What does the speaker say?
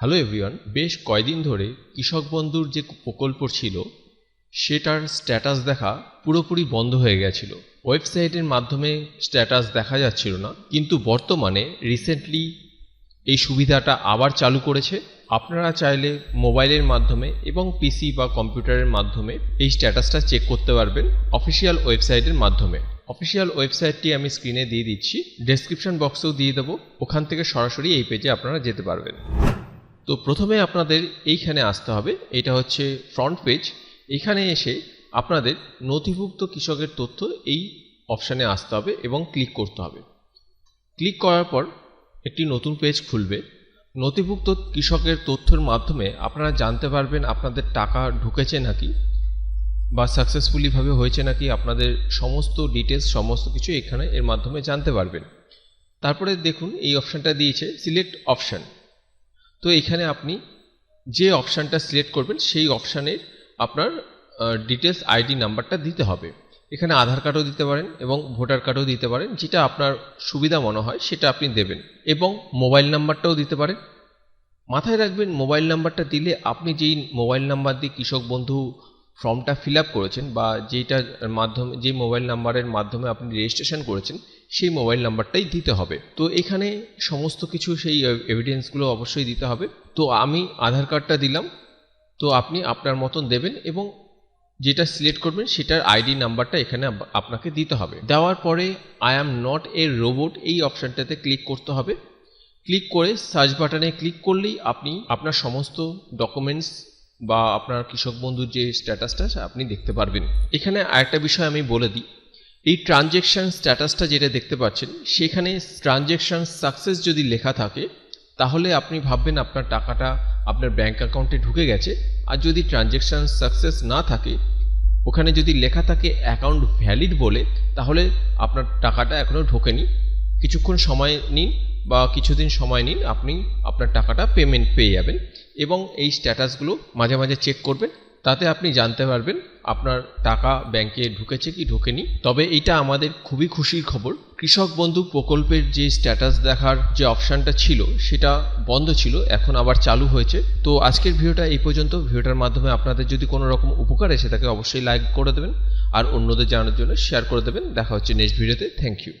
Hello everyone, বেশ কয়দিন ধরে কৃষক বন্ধুর যে প্রকল্প ছিল, সেটার স্ট্যাটাস দেখা পুরোপুরি বন্ধ হয়ে গেছিল। ওয়েবসাইটের মাধ্যমে স্ট্যাটাস দেখা যাচ্ছিল না, কিন্তু বর্তমানে রিসেন্টলি এই সুবিধাটা আবার চালু করেছে। আপনারা চাইলে মোবাইলের মাধ্যমে এবং পিসি বা কম্পিউটারের মাধ্যমে এই স্ট্যাটাসটা চেক করতে পারবেন অফিসিয়াল ওয়েবসাইটের মাধ্যমে। অফিসিয়াল ওয়েবসাইটটি আমি স্ক্রিনে দিয়ে দিচ্ছি, ডেসক্রিপশন বক্সেও দিয়ে দেবো, ওখান থেকে সরাসরি এই পেজে আপনারা যেতে পারবেন। তো প্রথমে আপনাদের এইখানে আসতে হবে। এটা হচ্ছে ফ্রন্ট পেজ এখানে এসে আপনাদের নথিভুক্ত কৃষকের তথ্য এই অপশানে আসতে হবে এবং ক্লিক করতে হবে। ক্লিক করার পর একটি নতুন পেজ খুলবে। নথিভুক্ত কৃষকের তথ্যের মাধ্যমে আপনারা জানতে পারবেন আপনাদের টাকা ঢুকেছে নাকি বা সাকসেসফুলিভাবে হয়েছে নাকি আপনাদের সমস্ত ডিটেলস সমস্ত কিছু এখানে এর মাধ্যমে জানতে পারবেন। তারপরে দেখুন এই অপশানটা দিয়েছে সিলেক্ট অপশান তো এখানে আপনি যে অপশানটা সিলেক্ট করবেন, সেই অপশানের আপনার ডিটেলস আইডি নাম্বারটা দিতে হবে। এখানে আধার কার্ডও দিতে পারেন এবং ভোটার কার্ডও দিতে পারেন, যেটা আপনার সুবিধা মনে হয়, সেটা আপনি দেবেন। এবং মোবাইল নাম্বারটাও দিতে পারেন। মাথায় রাখবেন মোবাইল নাম্বারটা দিলে আপনি যেই মোবাইল নাম্বার দিয়ে কৃষক বন্ধু ফর্মটা ফিল করেছেন বা যেটার মাধ্যমে যে মোবাইল নাম্বারের মাধ্যমে আপনি রেজিস্ট্রেশন করেছেন সেই মোবাইল নাম্বারটাই দিতে হবে। তো এখানে সমস্ত কিছু সেই এভিডেন্সগুলো অবশ্যই দিতে হবে। তো আমি আধার কার্ডটা দিলাম। তো আপনি আপনার মতন দেবেন এবং যেটা সিলেক্ট করবেন সেটার আইডি নাম্বারটা এখানে আপনাকে দিতে হবে। দেওয়ার পরে I am not a robot এই অপশানটাতে ক্লিক করতে হবে। ক্লিক করে সার্চ বাটনে ক্লিক করলেই আপনি আপনার সমস্ত ডকুমেন্টস বা আপনার কৃষক বন্ধুর যে স্ট্যাটাসটা আপনি দেখতে পারবেন। এখানে আরেকটা বিষয় আমি বলে দিই। এই ট্রানজেকশন স্ট্যাটাসটা যেটা দেখতে পাচ্ছেন, সেখানে ট্রানজেকশন সাকসেস যদি লেখা থাকে, তাহলে আপনি ভাববেন আপনার টাকাটা আপনার ব্যাঙ্ক অ্যাকাউন্টে ঢুকে গেছে। আর যদি ট্রানজেকশন সাকসেস না থাকে, ওখানে যদি লেখা থাকে অ্যাকাউন্ট ভ্যালিড বলে, তাহলে আপনার টাকাটা এখনও ঢোকেনি। কিছুক্ষণ সময় নিন বা কিছুদিন সময় নিন, আপনি আপনার টাকাটা পেমেন্ট পেয়ে যাবেন এবং এই স্ট্যাটাসগুলো মাঝে মাঝে চেক করবেন। তাতে আপনি জানতে পারবেন আপনার টাকা ব্যাংকে ঢুকেছে কি ঢোকেনি। তবে এটা আমাদের খুবই খুশির খবর। কৃষক বন্ধু প্রকল্পের যে স্ট্যাটাস দেখার যে অপশানটা ছিল, সেটা বন্ধ ছিল, এখন আবার চালু হয়েছে। তো আজকের ভিডিওটা এই পর্যন্ত। ভিডিওটার মাধ্যমে আপনাদের যদি কোনো রকম উপকার এসে থাকে, অবশ্যই লাইক করে দেবেন। আর অন্যদের জানানোর জন্য শেয়ার করে দেবেন। দেখা হচ্ছে নেক্সট ভিডিওতে থ্যাংক ইউ